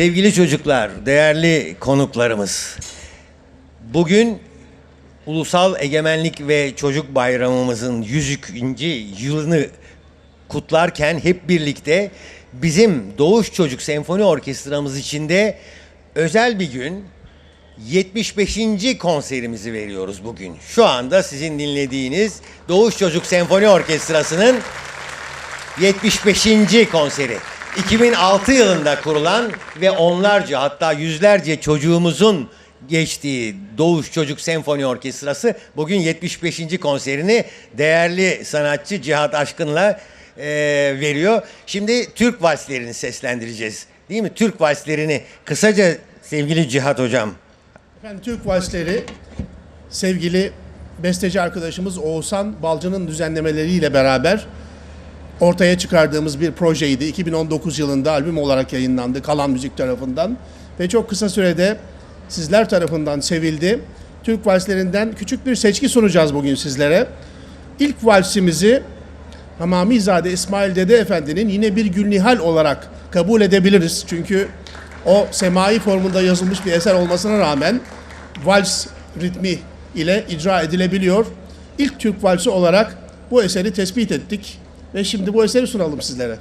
Sevgili çocuklar, değerli konuklarımız. Bugün Ulusal Egemenlik ve Çocuk Bayramımızın 100. yılını kutlarken hep birlikte bizim Doğuş Çocuk Senfoni Orkestramız içinde özel bir gün 75. konserimizi veriyoruz bugün. Şu anda sizin dinlediğiniz Doğuş Çocuk Senfoni Orkestrası'nın 75. konseri. 2006 yılında kurulan ve onlarca hatta yüzlerce çocuğumuzun geçtiği Doğuş Çocuk Senfoni Orkestrası bugün 75. konserini değerli sanatçı Cihat Aşkın'la eee, veriyor. Şimdi Türk valslerini seslendireceğiz. Değil mi? Türk valslerini kısaca sevgili Cihat hocam. Efendim Türk Valsleri sevgili besteci arkadaşımız Oğuzhan Balcı'nın düzenlemeleriyle beraber ortaya çıkardığımız bir projeydi. 2019 yılında albüm olarak yayınlandı Kalan Müzik tarafından ve çok kısa sürede sizler tarafından sevildi. Türk valslerinden küçük bir seçki sunacağız bugün sizlere. İlk valsimizi Hamamizade İsmail Dede Efendi'nin yine bir Gülnihal olarak kabul edebiliriz. Çünkü o semai formunda yazılmış bir eser olmasına rağmen vals ritmi ile icra edilebiliyor. İlk Türk valsi olarak bu eseri tespit ettik ve şimdi bu eseri sunalım sizlere.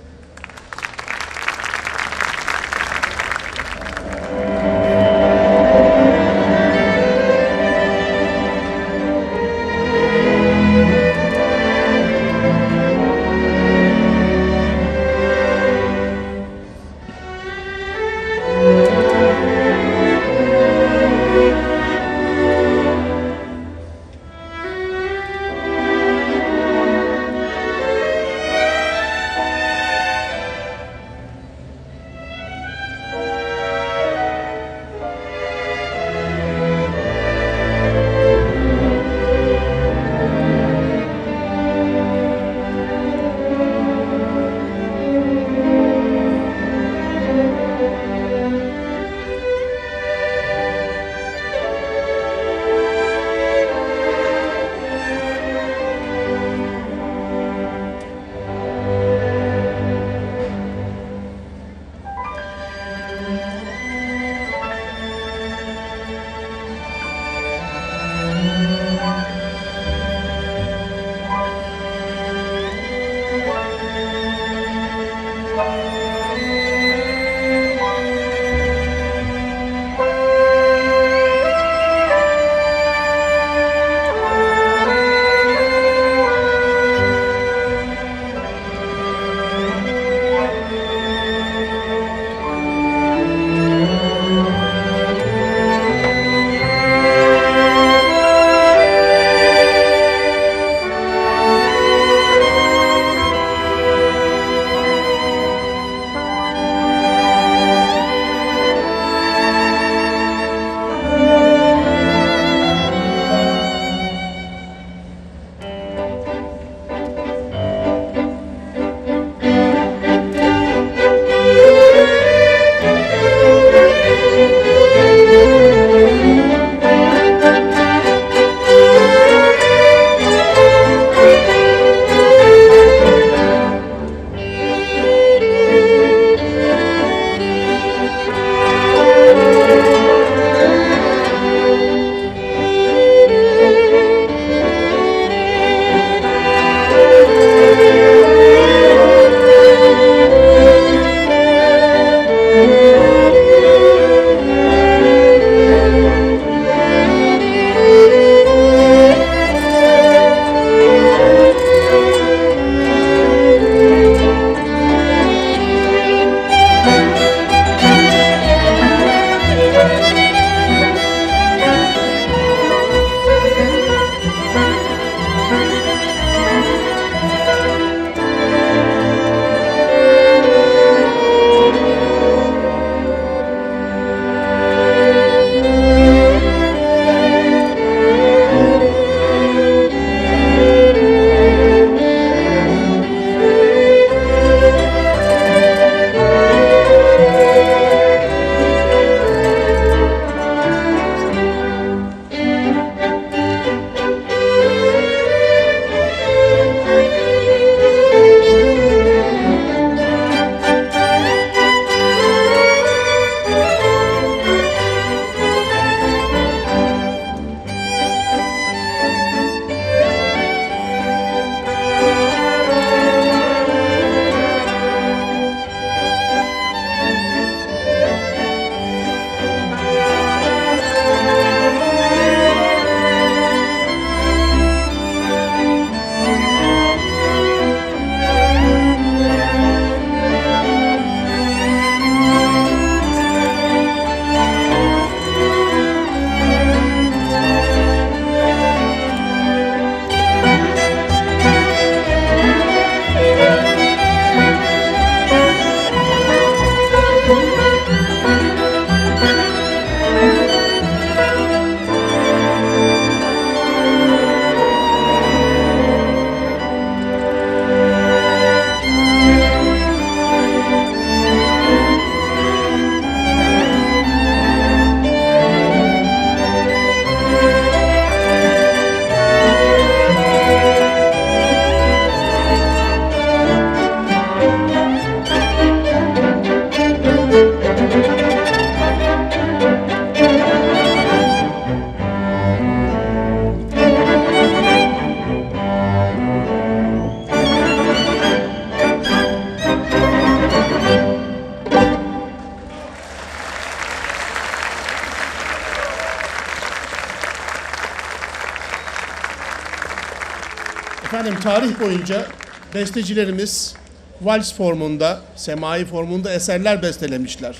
Tarih boyunca bestecilerimiz vals formunda, semai formunda eserler bestelemişler.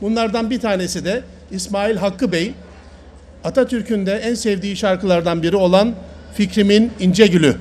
Bunlardan bir tanesi de İsmail Hakkı Bey, Atatürk'ün de en sevdiği şarkılardan biri olan Fikrimin İnce Gülü.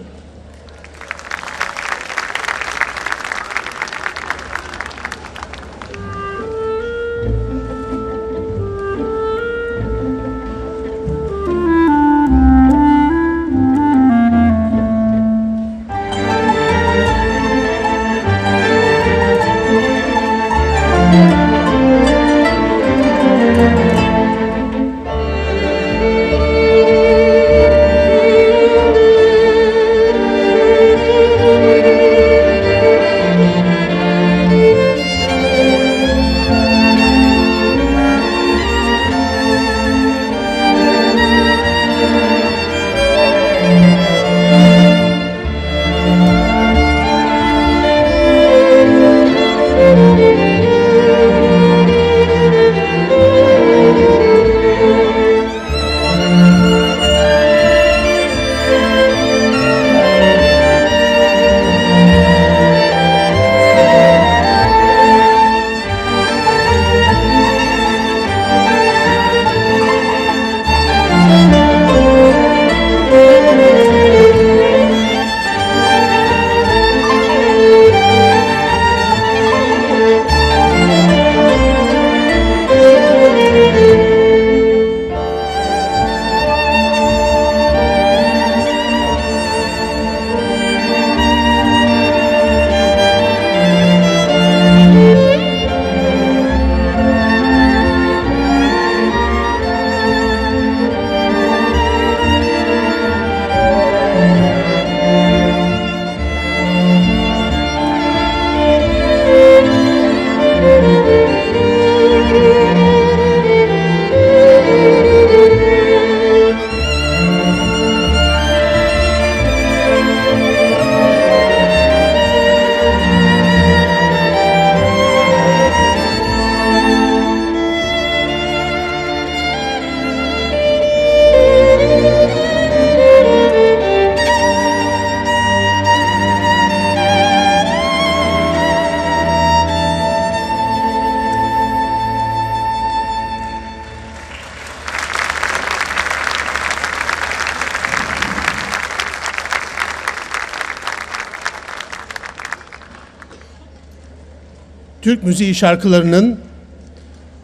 Türk müziği şarkılarının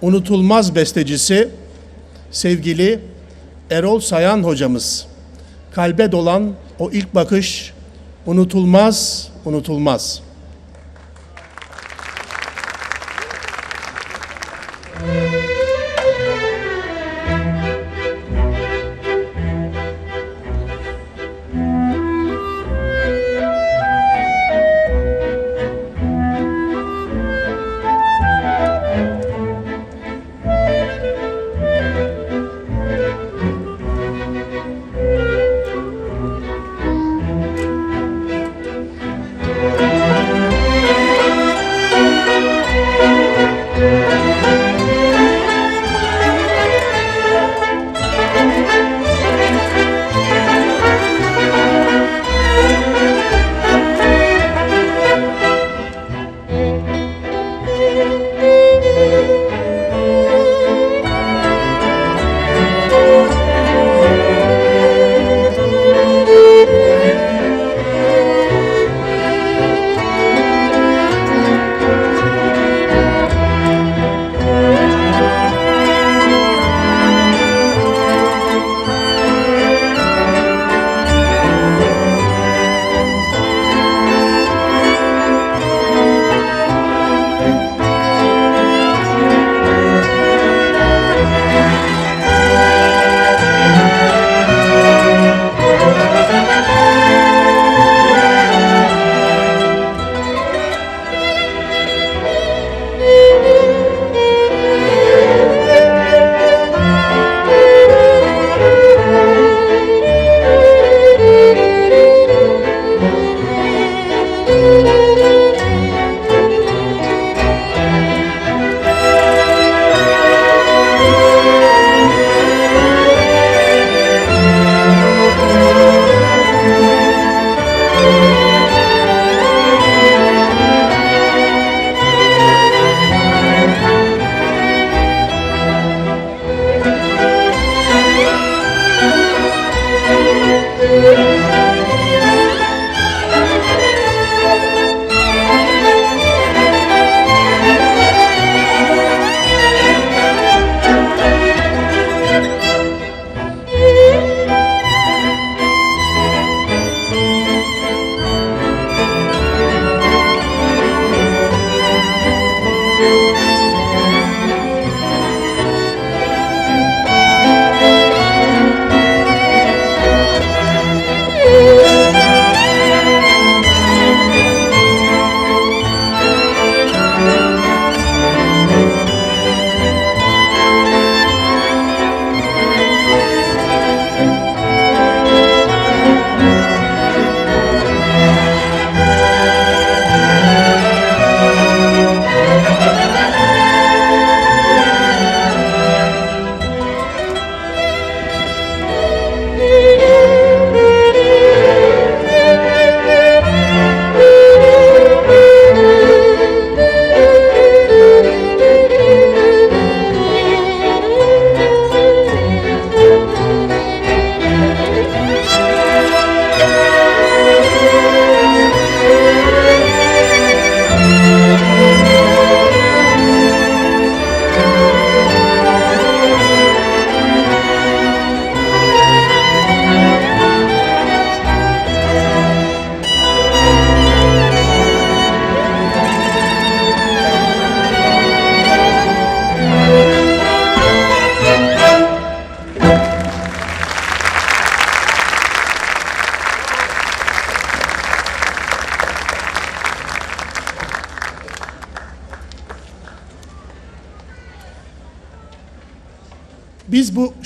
unutulmaz bestecisi sevgili Erol Sayan hocamız. Kalbe dolan o ilk bakış unutulmaz, unutulmaz.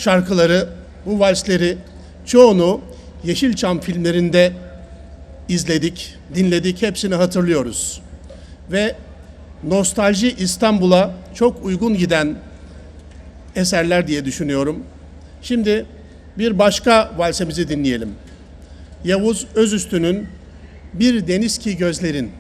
Şarkıları, bu valsleri çoğunu Yeşilçam filmlerinde izledik, dinledik, hepsini hatırlıyoruz. Ve nostalji İstanbul'a çok uygun giden eserler diye düşünüyorum. Şimdi bir başka valsemizi dinleyelim. Yavuz Özüstü'nün Bir Deniz Ki Gözlerin.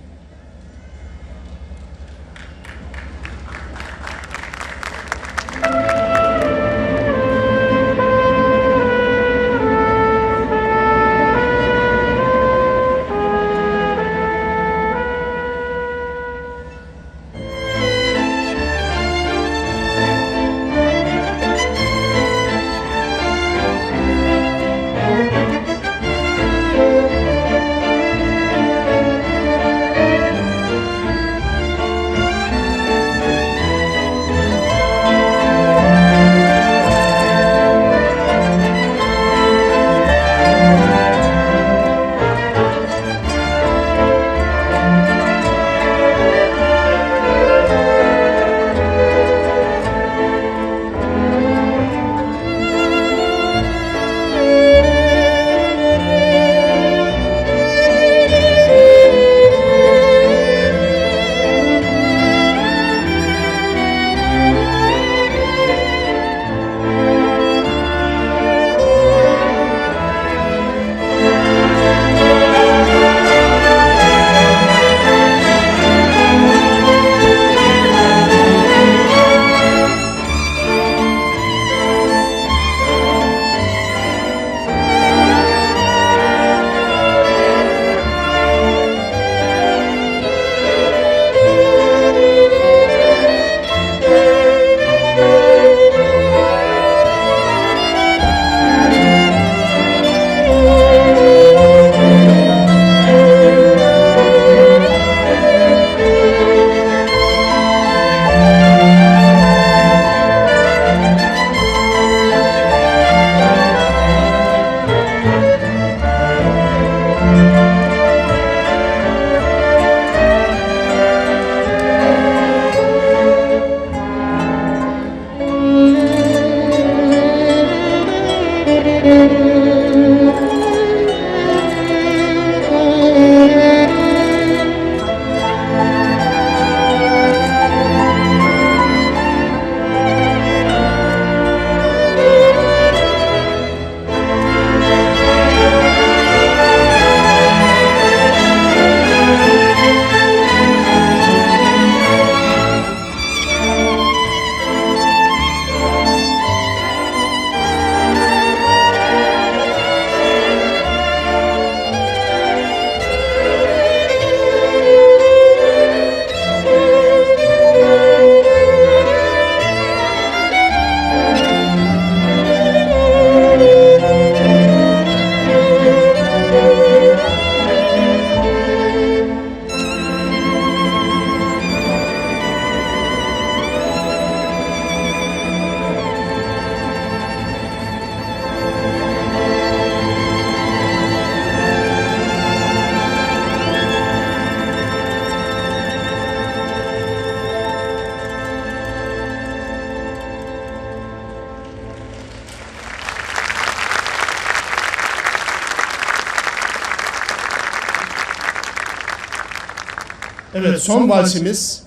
Son valsimiz.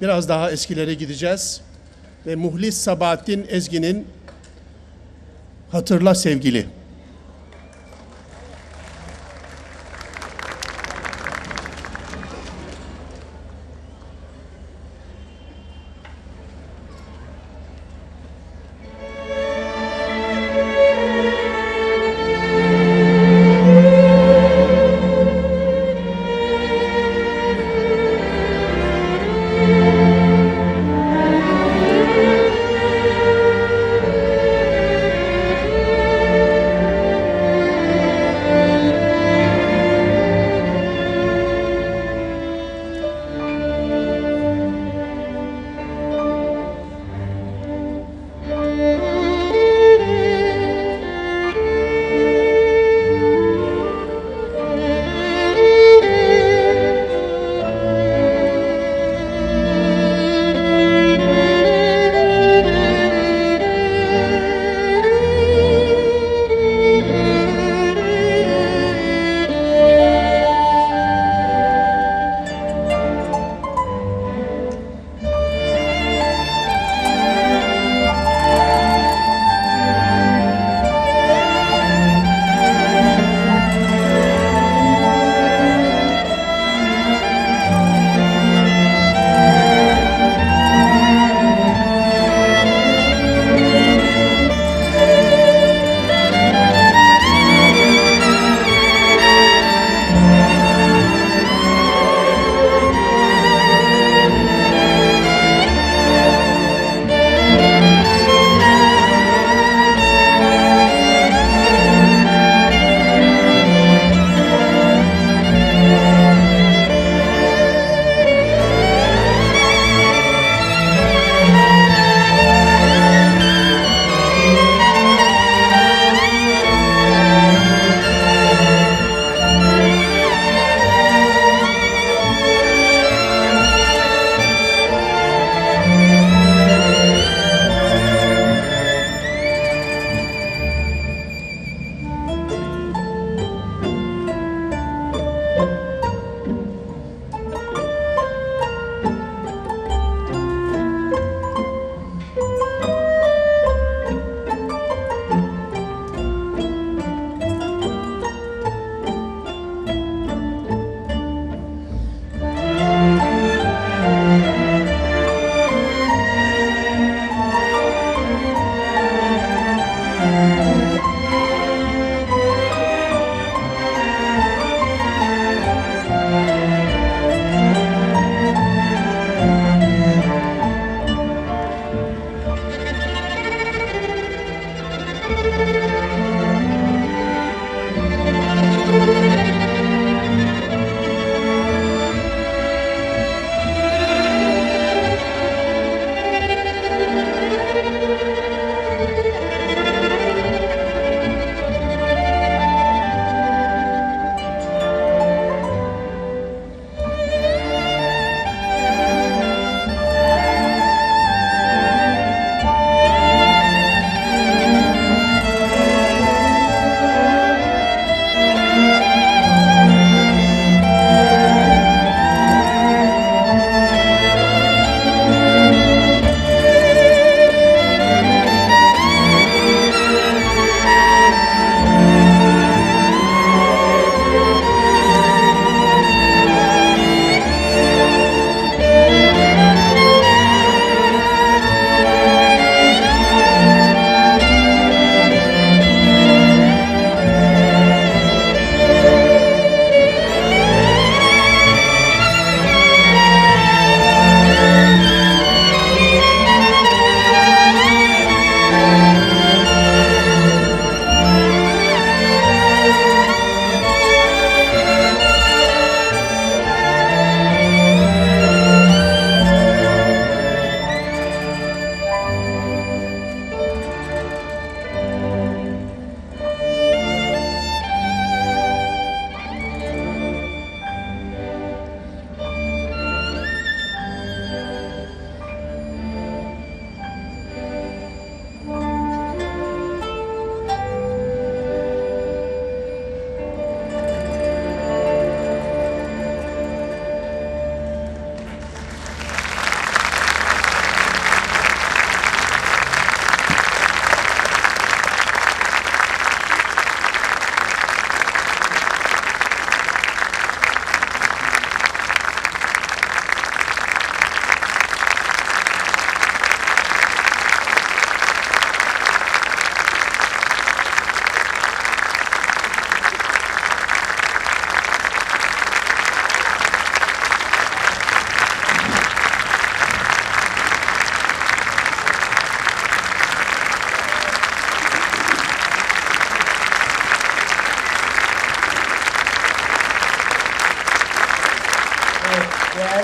Biraz daha eskilere gideceğiz. Ve Muhlis Sabahattin Ezgi'nin Hatırla Sevgili.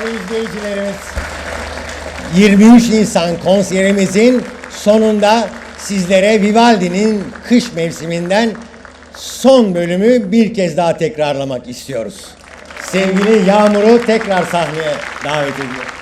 Değerli izleyicilerimiz, 23 Nisan konserimizin sonunda sizlere Vivaldi'nin kış mevsiminden son bölümü bir kez daha tekrarlamak istiyoruz. Sevgili Yağmur'u tekrar sahneye davet ediyorum.